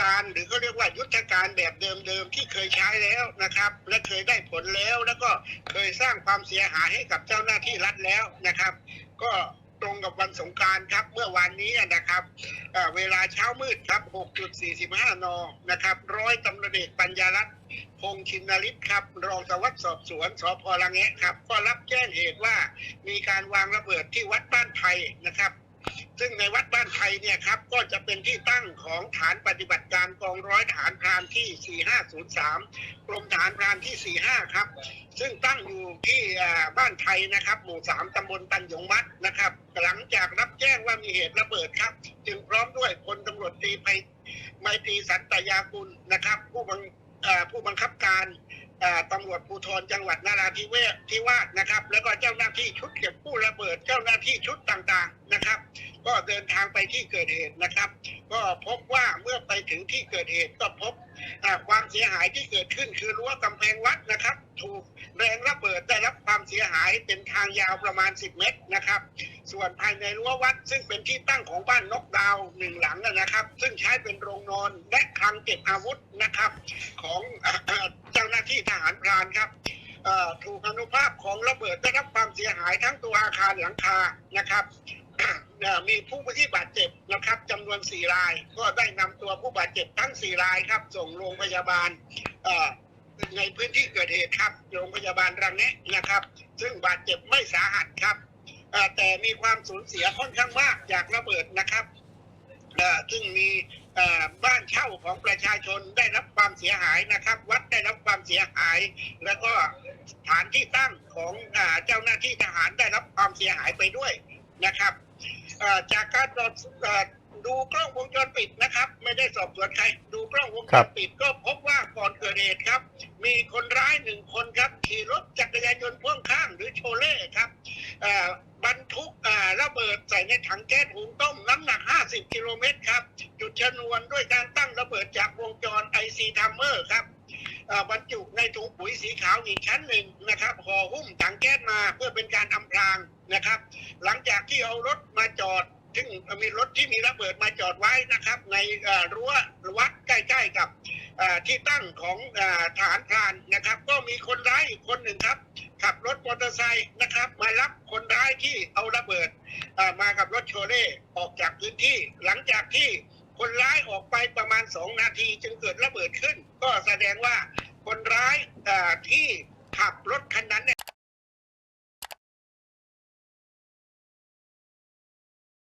การหรือเขาเรียกว่ายุทธการแบบเดิมๆที่เคยใช้แล้วนะครับ และเคยได้ผลแล้ว แล้วก็เคยสร้างความเสียหายให้กับเจ้าหน้าที่รัฐแล้วนะครับ ก็ตรงกับวันสงการครับเมื่อวานนี้นะครับเเวลาเช้ามืดครับ 6.45 น นะครับ ร้อยตำรวจเอกปัญญารัตน์พงษ์ชินลิศครับ รองสวัสดิ์สอบสวนสพละแงะครับ ก็รับแจ้งเหตุว่ามีการวางระเบิดที่วัดบ้านไทยนะครับ ซึ่งในวัดบ้านไทยเนี่ยครับก็จะเป็นที่ตั้งของฐานปฏิบัติการกองร้อยทหารพรานที่ 4503 กรมทหารพรานที่ 45 ครับ ซึ่งตั้งอยู่ที่บ้านไทยนะครับ หมู่ 3 ตำบลตันยงมัดนะครับ หลังจากรับแจ้งว่ามีเหตุระเบิดครับ จึงพร้อมด้วยพลตำรวจตรีไปไมตรีสันตยากุลนะครับ ผู้บังผู้บังคับการตำรวจภูธรจังหวัดนาราธิเวศที่วาดนะครับ แล้วก็เจ้าหน้าที่ชุดเก็บกู้ระเบิด เจ้าหน้าที่ชุดต่างๆ ก็เดินทางไปที่เกิดเหตุนะครับ ก็พบว่าเมื่อไปถึงที่เกิดเหตุก็พบความเสียหายที่เกิดขึ้นคือรั้วกำแพงวัดนะครับ ถูกแรงระเบิดได้รับความเสียหายเป็นทางยาวประมาณ 10 เมตรนะครับ ส่วนภายในรั้ววัดซึ่งเป็นที่ตั้งของบ้านนกดาวหนึ่งหลังนะครับ ซึ่งใช้เป็นโรงนอนและคลังเก็บอาวุธนะครับ ของเจ้าหน้าที่ทหารพรานครับถูกอนุภาพของระเบิดได้รับความเสียหายทั้งตัวอาคารหลังคานะครับ มีผู้ที่บาดเจ็บนะครับจำนวน 4 ราย ก็ได้นำตัวผู้บาดเจ็บทั้ง 4 รายครับ ส่งโรงพยาบาลในพื้นที่เกิดเหตุครับ โรงพยาบาลระแงะนะครับ ซึ่งบาดเจ็บไม่สาหัสครับแต่มีความสูญเสียค่อนข้างมากจากระเบิดนะครับซึ่งมีบ้านเช่าของประชาชนได้รับความเสียหายนะครับ วัดได้รับความเสียหาย แล้วก็สถานที่ตั้งของอเจ้าหน้าที่ทหารได้รับความเสียหายไปด้วยนะครับ จากการตรวจเอ่อดูกล้องวงจรปิดนะครับ ไม่ได้สอบสวนใคร ดูกล้องวงจครัรบปิดก็พบว่าก่อนเกิดเหตุครับ มีคนร้ายหนึ่งคนครับ ขี่รถจักรยานยนต์พ่วงข้างหรือโชเล่ครับเอ่อบรรทุกอ่าระเบิดใส่ในถังแก๊สหุงต้มน้ำหนัก 50 กิโลเมตรครับ จุดชนวนด้วยการตั้งระเบิดจากวงจรไอซีทัมเมอร์ครับเอ่อบรรจุ ในถุงปุ๋ยสีขาวอีกชั้นหนึ่งนะครับห่อหุ้มถังแก๊สมาเพื่อเป็นการอำพรางนะครับ หลังจากที่เอารถมาจอด ซึ่งมีรถที่มีระเบิดมาจอดไว้นะครับ ในรั้ววัดใกล้ ๆ กับที่ตั้งของฐานพรานนะครับ ก็มีคนร้ายอีกคนหนึ่งครับ ขับรถมอเตอร์ไซค์นะครับ มารับคนร้ายที่เอาระเบิดมากับรถโชเล่ออกจากพื้นที่ หลังจากที่คนร้ายออกไปประมาณ 2 นาทีจึงเกิดระเบิดขึ้น ก็แสดงว่า คนร้ายที่ขับรถคันนั้น